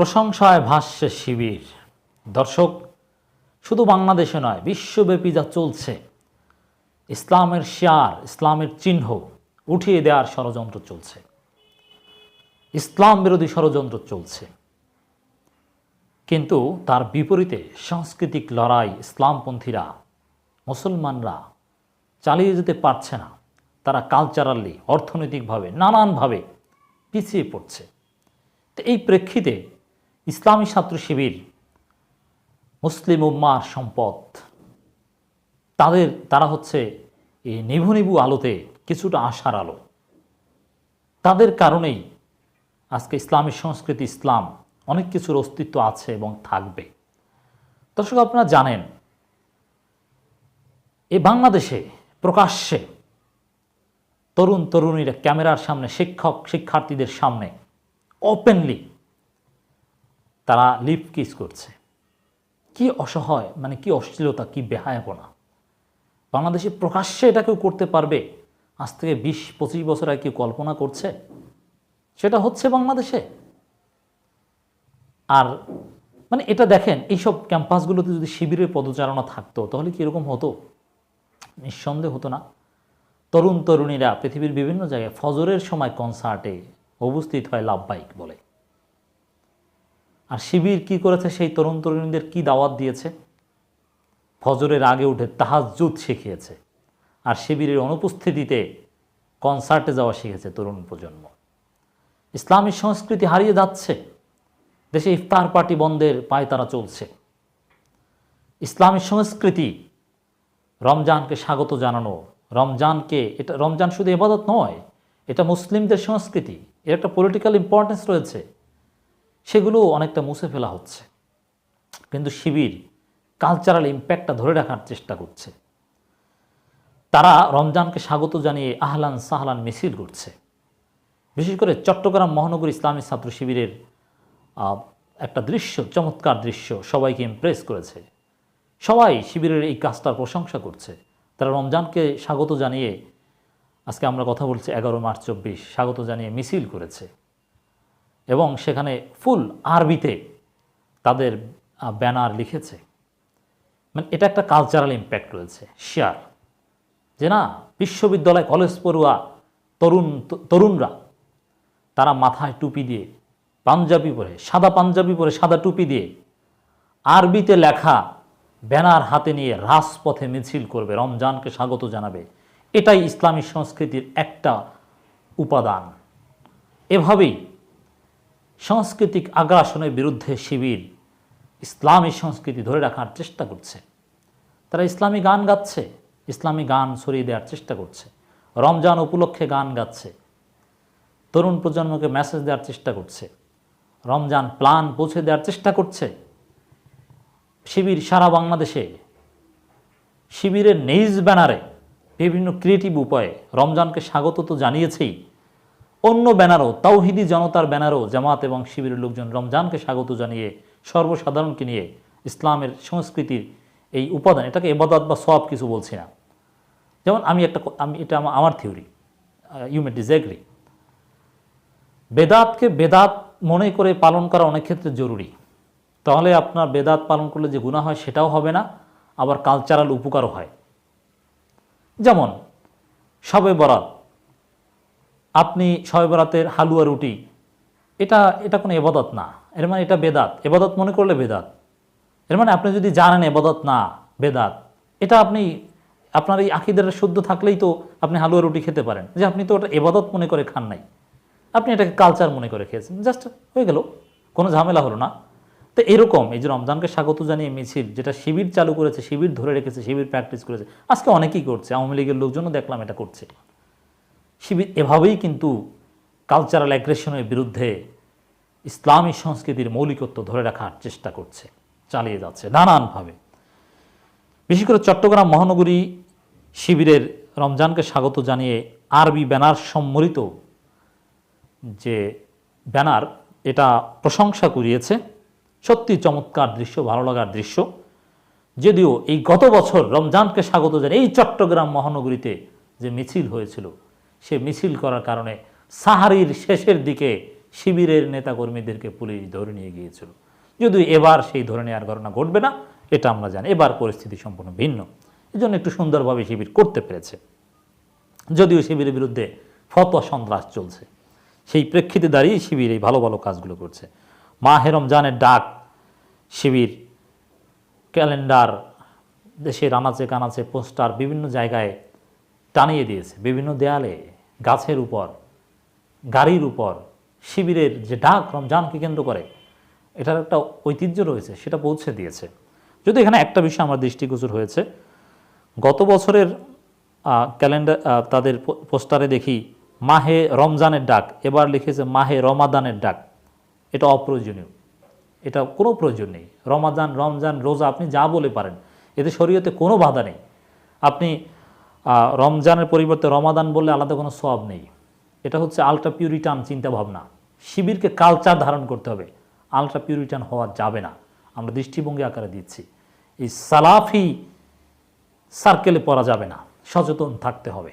প্রশংসায় ভাষ্যে শিবির। দর্শক, শুধু বাংলাদেশে নয়, বিশ্বব্যাপী যা চলছে, ইসলামের শিয়ার, ইসলামের চিহ্ন উঠিয়ে দেওয়ার ষড়যন্ত্র চলছে। ইসলাম বিরোধী ষড়যন্ত্র চলছে। কিন্তু তার বিপরীতে সাংস্কৃতিক লড়াই ইসলামপন্থীরা, মুসলমানরা চালিয়ে যেতে পারছে না। তারা কালচারালি অর্থনৈতিকভাবে, নানানভাবে পিছিয়ে পড়ছে। তো এই প্রেক্ষিতে ইসলামী ছাত্র শিবির, মুসলিম উম্মার সম্পদ। তাদের, তারা হচ্ছে এই নিভু নিভু আলোতে কিছুটা আশার আলো। তাদের কারণেই আজকে ইসলামী সংস্কৃতি, ইসলাম অনেক কিছুর অস্তিত্ব আছে এবং থাকবে। দর্শক, আপনারা জানেন, এ বাংলাদেশে প্রকাশ্যে তরুণ তরুণীরা ক্যামেরার সামনে শিক্ষক শিক্ষার্থীদের সামনে ওপেনলি তারা লিপ কিস করছে। কি অসহায় মানে কি অশ্লীলতা, কি বেহায়াপনা। বাংলাদেশে প্রকাশ্যে এটা কেউ করতে পারবে? আজ থেকে বিশ, পঁচিশ বছর আগে কেউ কল্পনা করছে? সেটা হচ্ছে বাংলাদেশে। আর মানে এটা দেখেন, এইসব ক্যাম্পাসগুলোতে যদি শিবিরের পদচারণা থাকতো, তাহলে কি এরকম হতো? নিঃসন্দেহ হতো না। তরুণ তরুণীরা পৃথিবীর বিভিন্ন জায়গায় ফজরের সময় কনসার্টে উপস্থিত হয় লাভবাহিক বলে। আর শিবির কি করেছে? সেই তরুণ তরুণীদের কি দাওয়াত দিয়েছে? ফজরের আগে উঠে তাহাজুদ শিখিয়েছে। আর শিবিরের অনুপস্থিতিতে কনসার্টে যাওয়া শিখেছে তরুণ প্রজন্ম। ইসলামী সংস্কৃতি হারিয়ে যাচ্ছে। দেশে ইফতার পার্টি বন্ধের পায়তারা চলছে। ইসলামী সংস্কৃতি রমজানকে স্বাগত জানানো, রমজানকে এটা, রমজান শুধু এবাদত নয়, এটা মুসলিমদের সংস্কৃতি। এর একটা পলিটিক্যাল ইম্পর্টেন্স রয়েছে। সেগুলো অনেকটা মুছে ফেলা হচ্ছে। কিন্তু শিবির কালচারাল ইম্প্যাক্টটা ধরে রাখার চেষ্টা করছে। তারা রমজানকে স্বাগত জানিয়ে আহলান সাহলান মিছিল করছে। বিশেষ করে চট্টগ্রাম মহানগর ইসলামী ছাত্র শিবিরের একটা দৃশ্য, চমৎকার দৃশ্য সবাইকে ইমপ্রেস করেছে। সবাই শিবিরের এই কাজটার প্রশংসা করছে। তারা রমজানকে স্বাগত জানিয়ে, আজকে আমরা কথা বলছি এগারো মার্চ চব্বিশ, স্বাগত জানিয়ে মিছিল করেছে। এবং সেখানে ফুল আরবিতে তাদের ব্যানার লিখেছে। মানে এটা একটা কালচারাল ইম্প্যাক্ট রয়েছে, শেয়ার। যে না, বিশ্ববিদ্যালয়, কলেজ পড়ুয়া, তরুণ তরুণরা, তারা মাথায় টুপি দিয়ে, পাঞ্জাবি পরে, সাদা পাঞ্জাবি পরে সাদা টুপি দিয়ে, আরবিতে লেখা ব্যানার হাতে নিয়ে রাজপথে মিছিল করবে, রমজানকে স্বাগত জানাবে, এটাই ইসলামী সংস্কৃতির একটা উপাদান। এভাবেই সাংস্কৃতিক আগ্রাসনের বিরুদ্ধে শিবির ইসলামী সংস্কৃতি ধরে রাখার চেষ্টা করছে। তারা ইসলামী গান গাচ্ছে, ইসলামী গান ছড়িয়ে দেওয়ার চেষ্টা করছে। রমজান উপলক্ষে গান গাচ্ছে। তরুণ প্রজন্মকে মেসেজ দেওয়ার চেষ্টা করছে। রমজান প্লান পৌঁছে দেওয়ার চেষ্টা করছে। শিবির সারা বাংলাদেশে, শিবিরের নিজ ব্যানারে বিভিন্ন ক্রিয়েটিভ উপায়ে রমজানকে স্বাগত তো জানিয়েছেই অন্য ব্যানারও, তাওহিদি জনতার ব্যানারও, জামাত এবং শিবিরের লোকজন রমজানকে স্বাগত জানিয়ে, সর্বসাধারণকে নিয়ে ইসলামের সংস্কৃতির এই উপাদান, এটাকে এবাদত বা সব কিছু বলছি না। যেমন আমি একটা আমি এটা আমা- আমার থিওরি ইউ মে ডিজেগ্রি বেদাতকে বেদাত মনে করে পালন করা অনেক ক্ষেত্রে জরুরি। তাহলে আপনার বেদাত পালন করলে যে গুণা হয় সেটাও হবে না, আবার কালচারাল উপকারও হয়। যেমন, সবে বরাত আপনি শবে বরাতের হালুয়া রুটি, এটা এটা কোনো এবাদত না। এর মানে এটা বেদাত। এবাদত মনে করলে বেদাত। এর মানে আপনি যদি জানেন এবাদত না, বেদাত। এটা আপনি, আপনার এই আকিদের শুদ্ধ থাকলেই তো আপনি হালুয়া রুটি খেতে পারেন। যে আপনি তো ওটা এবাদত মনে করে খান নাই। আপনি এটাকে কালচার মনে করে খেয়েছেন। জাস্ট হয়ে গেল। কোনো ঝামেলা হলো না। তো এরকম, এই যে রমজানকে স্বাগত জানিয়ে মিছিল, যেটা শিবির চালু করেছে, শিবির ধরে রেখেছে, শিবির প্র্যাকটিস করেছে। আজকে অনেকেই করছে। আওয়ামী লীগের লোকজনও দেখলাম এটা করছে। শিবির এভাবেই কিন্তু কালচারাল অ্যাগ্রেশনের বিরুদ্ধে ইসলামী সংস্কৃতির মৌলিকত্ব ধরে রাখার চেষ্টা করছে, চালিয়ে যাচ্ছে নানানভাবে। বিশেষ করে চট্টগ্রাম মহানগরী শিবিরের রমজানকে স্বাগত জানিয়ে আরবি ব্যানার সম্মরিত যে ব্যানার, এটা প্রশংসা কুড়িয়েছে। সত্যি চমৎকার দৃশ্য, ভালো লাগার দৃশ্য। যদিও এই গত বছর রমজানকে স্বাগত জানিয়ে এই চট্টগ্রাম মহানগরীতে যে মিছিল হয়েছিল সে মিছিল করার কারণে সাহারির শেষের দিকে শিবিরের নেতাকর্মীদেরকে পুলিশ ধরে নিয়ে গিয়েছিল। যদিও এবার সেই ধরে নেওয়ার ঘটনা ঘটবে না, এটা আমরা জানি। এবার পরিস্থিতি সম্পূর্ণ ভিন্ন। এজন্য একটু সুন্দরভাবে শিবির করতে পেরেছে। যদিও শিবিরের বিরুদ্ধে ফতোয়া সন্ত্রাস চলছে, সেই প্রেক্ষিতে দাঁড়িয়ে শিবির এই ভালো ভালো কাজগুলো করছে। মাহে রমজানের ডাক, শিবির, ক্যালেন্ডার দেশের আনাচে কানাচে, পোস্টার, বিভিন্ন জায়গায় টানিয়ে দিয়েছে। বিভিন্ন দেয়ালে, গাছের উপর, গাড়ির উপর, শিবিরের যে ডাক রমজানকে কেন্দ্র করে, এটার একটা ঐতিহ্য রয়েছে, সেটা পৌঁছে দিয়েছে। যদি এখানে একটা বিষয় আমার দৃষ্টিগোচর হয়েছে, গত বছরের ক্যালেন্ডার তাদের পোস্টারে দেখি, মাহে রমজানের ডাক, এবার লিখেছে মাহে রমাদানের ডাক। এটা অপ্রয়োজনীয়। এটা কোনো প্রয়োজন নেই। রমাদান, রমজান, রোজা, আপনি যা বলে পারেন। এতে শরীয়তে কোনো বাধা নেই। আপনি রমজানের পরিবর্তে রমাদান বললে আলাদা কোনো সব নেই। এটা হচ্ছে আলট্রা পিউরিটান চিন্তাভাবনা। শিবিরকে কালচার ধারণ করতে হবে। আলট্রা পিউরিটান হওয়া যাবে না। আমরা দৃষ্টিভঙ্গি আকারে দিচ্ছি। এই সালাফি সার্কেলে পড়া যাবে না। সচেতন থাকতে হবে।